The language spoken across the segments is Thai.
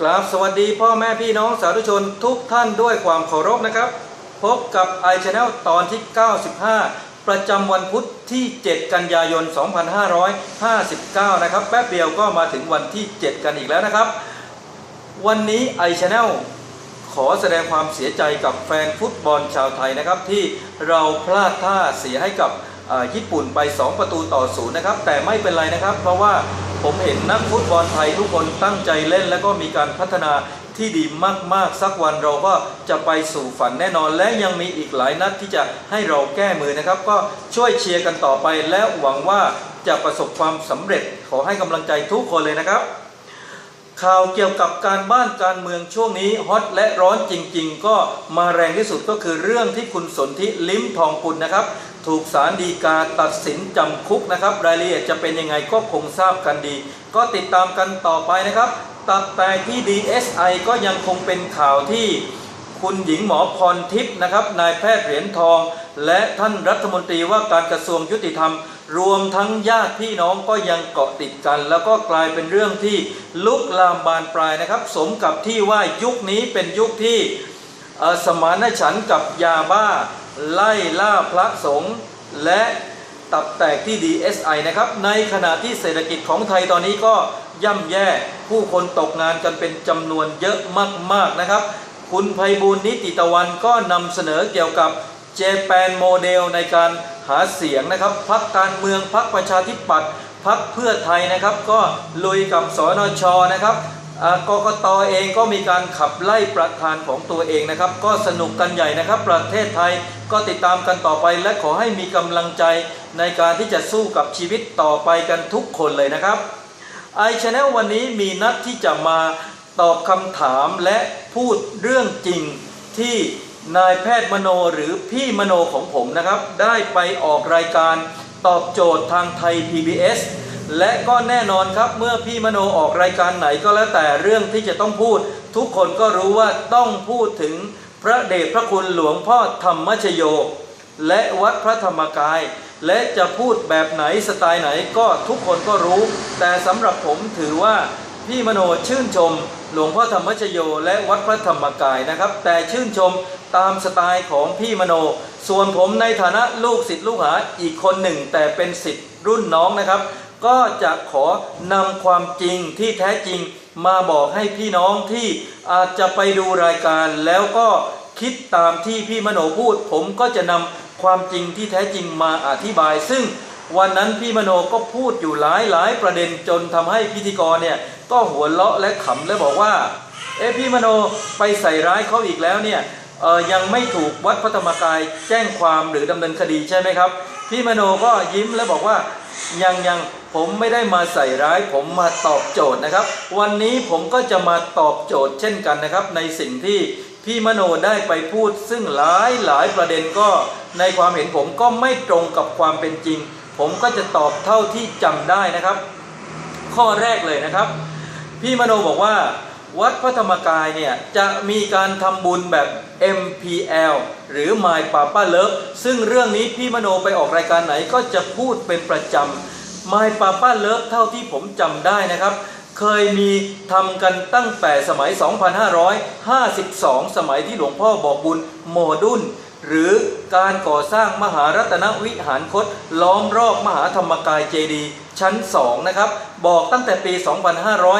กราบสวัสดีพ่อแม่พี่น้องสาธุชนทุกท่านด้วยความเคารพนะครับ พบกับ i Channel ตอนที่ 95 ประจำวันพุธที่ 7 กันยายน 2559 นะครับ แป๊บเดียวก็มาถึงวันที่ 7 กันอีกแล้วนะครับ วันนี้ i Channel ขอแสดงความเสียใจกับแฟนฟุตบอลชาวไทยนะครับ ที่เราพลาดท่าเสียให้กับญี่ปุ่นไป 2 ประตูต่อศูนย์นะครับ แต่ไม่เป็นไรนะครับ เพราะว่า ผมเห็นนักฟุตบอลไทยทุกคนตั้งใจเล่น แล้วก็มีการพัฒนาที่ดีมาก ๆ สักวันเราก็จะไปสู่ฝันแน่นอน และยังมีอีกหลายนัดที่จะให้เราแก้มือนะครับ ก็ช่วยเชียร์กันต่อไปและหวังว่าจะประสบความสำเร็จขอให้กำลังใจทุกคนเลยนะครับ ข่าวเกี่ยวกับการบ้านการเมืองช่วงนี้ฮอตและร้อนจริง ๆ ก็มาแรงที่สุดก็คือเรื่องที่คุณสนธิลิ้มทองกุลนะครับ ถูกศาลฎีกาตัดสินจำคุกนะครับ รายละเอียดจะเป็นยังไงก็คงทราบกันดี ก็ติดตามกันต่อไปนะครับตัดแต่ที่ DSI ก็ยังคงเป็นข่าวที่คุณหญิงหมอพรทิพย์นะครับนายแพทย์เหรียญทอง และท่านรัฐมนตรีว่าการกระทรวงยุติธรรม รวมทั้งญาติพี่น้องก็ยังเกาะติดกัน แล้วก็กลายเป็นเรื่องที่ลุกลามบานปลายนะครับ สมกับที่ว่ายุคนี้เป็นยุคที่สมานฉันกับยาบ้า ไล่ล่าพระสงฆ์และตับแตกที่ DSI นะครับ ในขณะที่เศรษฐกิจของไทยตอนนี้ก็ย่ำแย่ผู้คนตกงานกันเป็นจำนวนเยอะมาก ๆ นะครับ คุณไพบูลนิติตะวันก็นำเสนอเกี่ยวกับเจแปนโมเดลในการหาเสียงนะครับพักการเมืองพักประชาธิปัตย์พักเพื่อไทยนะครับ ก็ลุยกับสนชนะครับ กกตเองก็มีการขับไล่ประธานของตัวเองนะครับ ก็สนุกกันใหญ่นะครับ ประเทศไทยก็ติดตามกันต่อไป และขอให้มีกำลังใจในการที่จะสู้กับชีวิตต่อไปกันทุกคนเลยนะครับไอชแนลวันนี้มีนัดที่จะมาตอบคำถามและพูดเรื่องจริงที่นายแพทย์มโนหรือพี่มโนของผมนะครับ ได้ไปออกรายการตอบโจทย์ทางไทย PBS และก็แน่นอนครับเมื่อพี่มโนออกรายการไหนก็แล้วแต่เรื่องที่จะต้องพูด ทุกคนก็รู้ว่าต้องพูดถึงพระเดชพระคุณหลวงพ่อธรรมชโย และวัดพระธรรมกาย และจะพูดแบบไหนสไตล์ไหนก็ทุกคนก็รู้ แต่สำหรับผมถือว่าพี่มโนชื่นชม หลวงพ่อธรรมชโย และวัดพระธรรมกายนะครับ แต่ชื่นชมตามสไตล์ของพี่มโน ส่วนผมในฐานะลูกศิษย์ลูกหาอีกคนหนึ่ง แต่เป็นศิษย์รุ่นน้องนะครับ ก็จะขอนำความจริงที่แท้จริงมาบอกให้พี่น้องที่อาจจะไปดูรายการแล้วก็คิดตามที่พี่มโนพูด ผมก็จะนำความจริงที่แท้จริงมาอธิบาย ซึ่งวันนั้นพี่มโนก็พูดอยู่หลายหลายประเด็นจนทำให้พิธีกรเนี่ยก็หัวเราะและขำและบอกว่าเอ๊ะพี่มโนไปใส่ร้ายเขาอีกแล้วเนี่ยยังไม่ถูกวัดพระธรรมกายแจ้งความหรือดำเนินคดีใช่ไหมครับ พี่มโนก็ยิ้มและบอกว่า ยังยังผมไม่ได้มาใส่ร้าย ผมมาตอบโจทย์นะครับ วันนี้ผมก็จะมาตอบโจทย์เช่นกันนะครับ ในสิ่งที่พี่มโนได้ไปพูด ซึ่งหลายหลายประเด็นก็ในความเห็นผมก็ไม่ตรงกับความเป็นจริง ผมก็จะตอบเท่าที่จำได้นะครับ ข้อแรกเลยนะครับ พี่มโนบอกว่า วัดพระธรรมกายเนี่ย จะมีการทำบุญแบบ MPL หรือ My Papa Love ซึ่งเรื่องนี้พี่มโนไปออกรายการไหนก็จะพูดเป็นประจำ My Papa Love เท่าที่ผมจำได้นะครับ เคยมีทำกันตั้งแต่สมัย 2552 สมัยที่หลวงพ่อบอกบุญโมดุล หรือการก่อสร้างมหารัตนวิหารคตล้อมรอบมหาธรรมกายเจดีชั้น 2 นะครับ บอกตั้งแต่ปี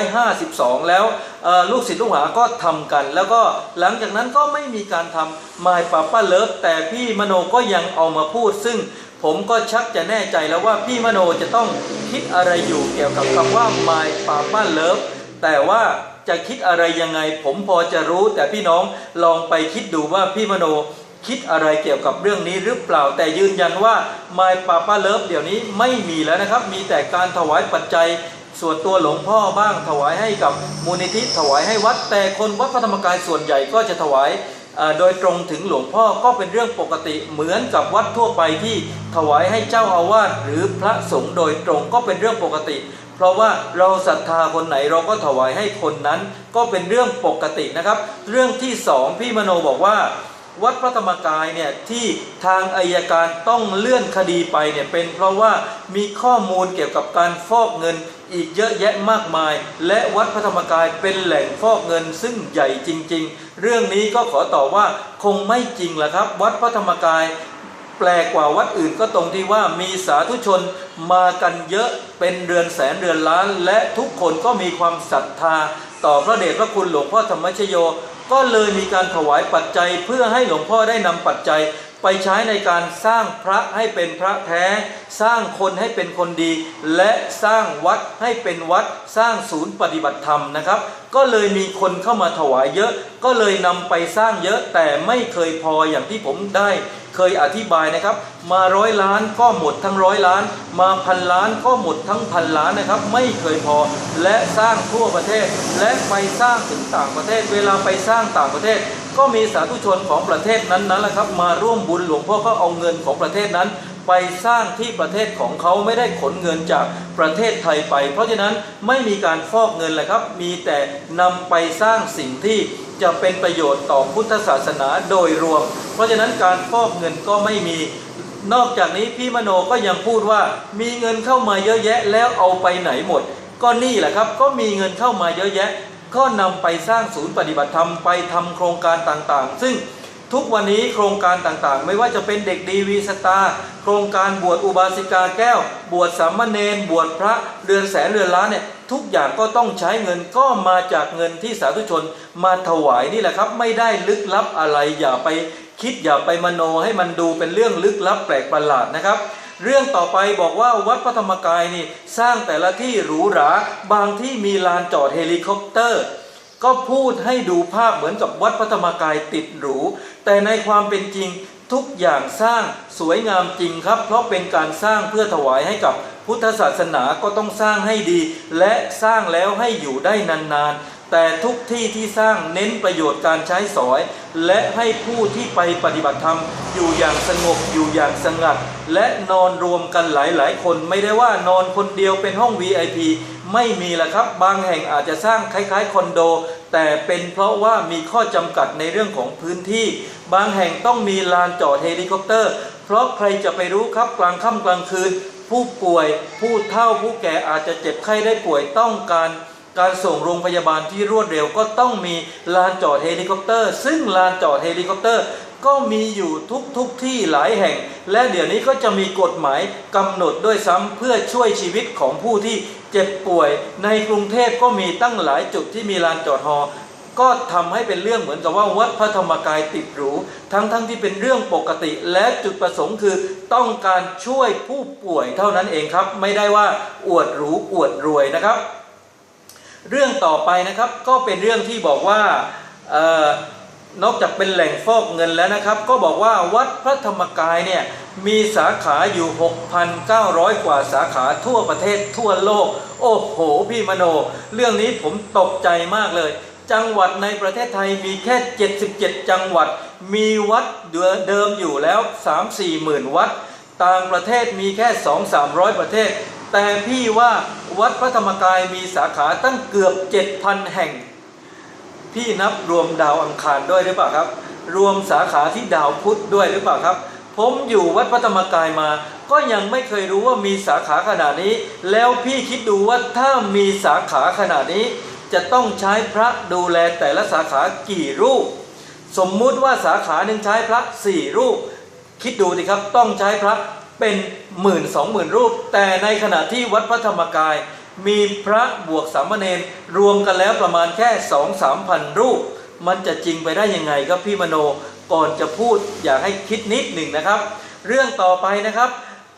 2552 แล้วเอ่อลูกศิษย์ลูกหาก็ทำกัน แล้วก็หลังจากนั้นก็ไม่มีการทำ My Papa Love แต่พี่มโนก็ยังเอามาพูด ซึ่งผมก็ชักจะแน่ใจแล้วว่าพี่มโนจะต้องคิดอะไรอยู่เกี่ยวกับคำว่า My Papa Love แต่ว่าจะคิดอะไรยังไง ผมพอจะรู้ แต่พี่น้องลองไปคิดดูว่าพี่มโน คิดอะไรเกี่ยวกับเรื่องนี้หรือเปล่า แต่ยืนยันว่า My Papa Love เดี๋ยวนี้ไม่มีแล้วนะครับ มีแต่การถวายปัจจัยส่วนตัวหลวงพ่อบ้างถวายให้กับมูลนิธิถวายให้วัด แต่คนวัดพระธรรมกายส่วนใหญ่ก็จะถวายโดยตรงถึงหลวงพ่อก็เป็นเรื่องปกติเหมือนกับวัดทั่วไปที่ถวายให้เจ้าอาวาสหรือพระสงฆ์โดยตรงก็เป็นเรื่องปกติ เพราะว่าเราศรัทธาคนไหนเราก็ถวายให้คนนั้นก็เป็นเรื่องปกตินะครับ เรื่องที่สองพี่มโนบอกว่า วัดพระธรรมกายเนี่ยที่ทางอายการต้องเลื่อนคดีไปเนี่ยเป็นเพราะว่ามีข้อมูลเกี่ยวกับการฟอกเงินอีกเยอะแยะมากมาย และวัดพระธรรมกายเป็นแหล่งฟอกเงินซึ่งใหญ่จริง ๆ เรื่องนี้ก็ขอตอบว่าคงไม่จริงละครับ วัดพระธรรมกาย แปลกว่าวัดอื่นก็ตรงที่ว่ามีสาธุชนมากันเยอะเป็นเรือนแสนเรือนล้าน และทุกคนก็มีความศรัทธา ต่อพระเดชพระคุณหลวงพ่อธรรมชโย ก็เลยมีการถวายปัจจัยเพื่อให้หลวงพ่อได้นำปัจจัยไปใช้ในการสร้างพระให้เป็นพระแท้ สร้างคนให้เป็นคนดี และสร้างวัดให้เป็นวัด สร้างศูนย์ปฏิบัติธรรมนะครับ ก็เลยมีคนเข้ามาถวายเยอะ ก็เลยนำไปสร้างเยอะแต่ไม่เคยพออย่างที่ผมได้ เคยอธิบายนะครับ มาร้อยล้านก็หมดทั้งร้อยล้าน มาพันล้านก็หมดทั้งพันล้านนะครับ ไม่เคยพอและสร้างทั่วประเทศ และไปสร้างถึงต่างประเทศ เวลาไปสร้างต่างประเทศ ก็มีสาธุชนของประเทศนั้นๆแหละครับ มาร่วมบุญหลวงพ่อก็เอาเงินของประเทศนั้นไปสร้างที่ประเทศของเขาไม่ได้ขนเงินจากประเทศไทยไป เพราะฉะนั้นไม่มีการฟอกเงินเลยครับ มีแต่นำไปสร้างสิ่งที่ จะเป็นประโยชน์ต่อพุทธศาสนาโดยรวม เพราะฉะนั้นการฟอกเงินก็ไม่มี นอกจากนี้พี่มโนก็ยังพูดว่ามีเงินเข้ามาเยอะแยะแล้วเอาไปไหนหมด ก็นี่แหละครับ ก็มีเงินเข้ามาเยอะแยะ ก็นำไปสร้างศูนย์ปฏิบัติธรรมไปทำโครงการต่างๆ ซึ่ง ทุกวันนี้โครงการต่างๆ ไม่ว่าจะเป็นเด็กดีวีสตาโครงการบวชอุบาสิกาแก้ว บวชสามเณรบวชพระเรือนแสนเรือนล้านเนี่ยทุกอย่างก็ต้องใช้เงินก็มาจากเงินที่สาธุชนมาถวายนี่แหละครับ ไม่ได้ลึกลับอะไรอย่าไปคิดอย่าไปมโนให้มันดูเป็นเรื่องลึกลับแปลกประหลาดนะครับ เรื่องต่อไปบอกว่าวัดพระธรรมกายนี่สร้างแต่ละที่หรูหรา บางที่มีลานจอดเฮลิคอปเตอร์ ก็พูดให้ดูภาพเหมือนกับวัดพระธรรมกายติดหรู แต่ในความเป็นจริงทุกอย่างสร้างสวยงามจริงครับ เพราะเป็นการสร้างเพื่อถวายให้กับพุทธศาสนาก็ต้องสร้างให้ดี และสร้างแล้วให้อยู่ได้นานๆ แต่ทุกที่ที่สร้างเน้นประโยชน์การใช้สอย และให้ผู้ที่ไปปฏิบัติธรรม อยู่อย่างสงบอยู่อย่างสงัด และนอนรวมกันหลายๆ คนไม่ได้ว่านอนคนเดียวเป็นห้อง VIP ไม่มีละครับ บางแห่งอาจจะสร้างคล้ายๆคอนโด แต่เป็นเพราะว่ามีข้อจำกัดในเรื่องของพื้นที่ บางแห่งต้องมีลานจอดเฮลิคอปเตอร์ เพราะใครจะไปรู้ครับกลางค่ำกลางคืน ผู้ป่วยผู้เฒ่าผู้แก่อาจจะเจ็บไข้ได้ป่วยต้องการการส่งโรงพยาบาลที่รวดเร็วก็ต้องมีลานจอดเฮลิคอปเตอร์ ซึ่งลานจอดเฮลิคอปเตอร์ ก็มีอยู่ทุกทุกที่หลายแห่ง และเดี๋ยวนี้ก็จะมีกฎหมายกำหนดด้วยซ้ำเพื่อช่วยชีวิตของผู้ที่เจ็บป่วย ในกรุงเทพก็มีตั้งหลายจุดที่มีลานจอดฮอก็ทำให้เป็นเรื่องเหมือนกับว่าวัดพระธรรมกายติดหรู ทั้งๆทที่เป็นเรื่องปกติและจุดประสงค์คือต้องการช่วยผู้ป่วยเท่านั้นเองครับ ไม่ได้ว่าอวดหรูอวดรวยนะครับ เรื่องต่อไปนะครับก็เป็นเรื่องที่บอกว่า นอกจากเป็นแหล่งฟอกเงินแล้วนะครับ ก็บอกว่าวัดพระธรรมกายเนี่ยมีสาขาอยู่ 6,900 กว่าสาขาทั่วประเทศทั่วโลก โอ้โห พี่มโน เรื่องนี้ผมตกใจมากเลย จังหวัดในประเทศไทยมีแค่ 77 จังหวัด มีวัดเดิมอยู่แล้ว 3-4หมื่นวัด ต่างประเทศมีแค่ 2-300 ประเทศ แต่พี่ว่าวัดพระธรรมกายมีสาขาตั้งเกือบ 7,000 แห่ง พี่นับรวมดาวอังคารด้วยหรือเปล่าครับ รวมสาขาที่ดาวพุธด้วยหรือเปล่าครับ ผมอยู่วัดพระธรรมกายมา ก็ยังไม่เคยรู้ว่ามีสาขาขนาดนี้ แล้วพี่คิดดูว่าถ้ามีสาขาขนาดนี้ จะต้องใช้พระดูแลแต่ละสาขากี่รูป สมมุติว่าสาขาหนึ่งใช้พระสี่รูป คิดดูดิครับต้องใช้พระเป็นหมื่นสองหมื่นรูป แต่ในขณะที่วัดพระธรรมกาย มีพระบวกสามเณรรวมกันแล้วประมาณแค่สองสามพันรูป มันจะจริงไปได้ยังไงครับพี่มโนก่อนจะพูดอยากให้คิดนิดหนึ่งนะครับ เรื่องต่อไปนะครับ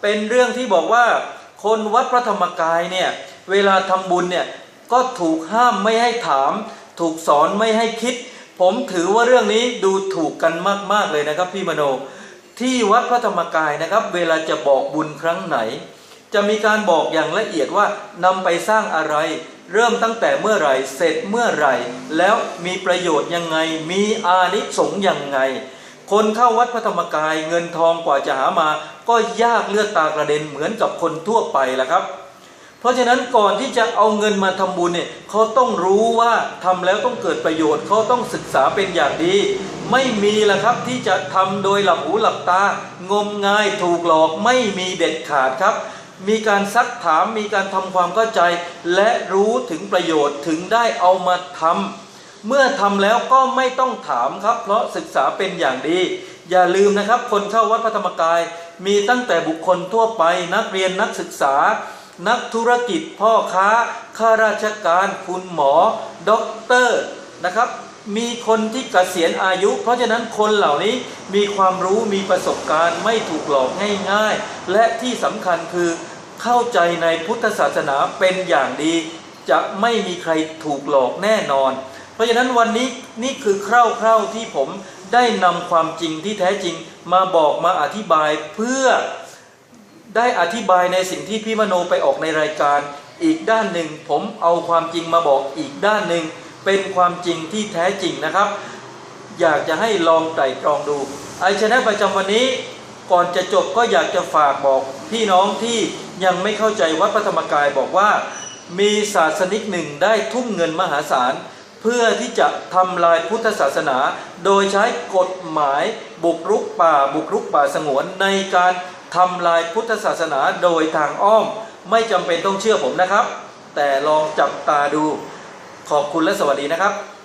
เป็นเรื่องที่บอกว่าคนวัดพระธรรมกายเนี่ยเวลาทำบุญเนี่ยก็ถูกห้ามไม่ให้ถาม ถูกสอนไม่ให้คิด ผมถือว่าเรื่องนี้ดูถูกกันมาก ๆ เลยนะครับพี่มโน ที่วัดพระธรรมกายนะครับ เวลาจะบอกบุญครั้งไหน จะมีการบอกอย่างละเอียดว่านำไปสร้างอะไร เริ่มตั้งแต่เมื่อไหร่ เสร็จเมื่อไหร่ แล้วมีประโยชน์ยังไง มีอานิสงส์ยังไง คนเข้าวัดพระธรรมกายเงินทองกว่าจะหามา ก็ยากเลือดตากระเด็นเหมือนกับคนทั่วไปแหละครับ เพราะฉะนั้นก่อนที่จะเอาเงินมาทำบุญเนี่ยเขาต้องรู้ว่าทำแล้วต้องเกิดประโยชน์เขาต้องศึกษาเป็นอย่างดี ไม่มีละครับที่จะทำโดยหลับหูหลับตางมงายถูกหลอกไม่มีเด็ดขาดครับ มีการซักถามมีการทำความเข้าใจ และรู้ถึงประโยชน์ถึงได้เอามาทำเมื่อทำแล้วก็ไม่ต้องถามครับ เพราะศึกษาเป็นอย่างดี อย่าลืมนะครับ คนเข้าวัดพระธรรมกาย มีตั้งแต่บุคคลทั่วไป นักเรียนนักศึกษา นักธุรกิจพ่อค้าข้าราชการคุณหมอด็อกเตอร์นะครับ มีคนที่เกษียณอายุ เพราะฉะนั้นคนเหล่านี้มีความรู้มีประสบการณ์ไม่ถูกหลอกง่ายๆ และที่สำคัญคือเข้าใจในพุทธศาสนาเป็นอย่างดี จะไม่มีใครถูกหลอกแน่นอน เพราะฉะนั้นวันนี้นี่คือคร่าวๆที่ผมได้นำความจริงที่แท้จริงมาบอกมาอธิบายเพื่อได้อธิบายในสิ่งที่พี่มโนไปออกในรายการ อีกด้านหนึ่ง ผมเอาความจริงมาบอกอีกด้านหนึ่ง เป็นความจริงที่แท้จริงนะครับ อยากจะให้ลองไตร่ตรองดูไอชนะประจำวันนี้ก่อนจะจบก็อยากจะฝากบอกพี่น้องที่ยังไม่เข้าใจวัดพระธรรมกายบอกว่า มีศาสนิกหนึ่งได้ทุ่มเงินมหาศาลเพื่อที่จะทำลายพุทธศาสนา โดยใช้กฎหมายบุกรุกป่าบุกรุกป่าสงวนในการทำลายพุทธศาสนาโดยทางอ้อม ไม่จำเป็นต้องเชื่อผมนะครับ แต่ลองจับตาดู ขอบคุณและสวัสดีนะครับ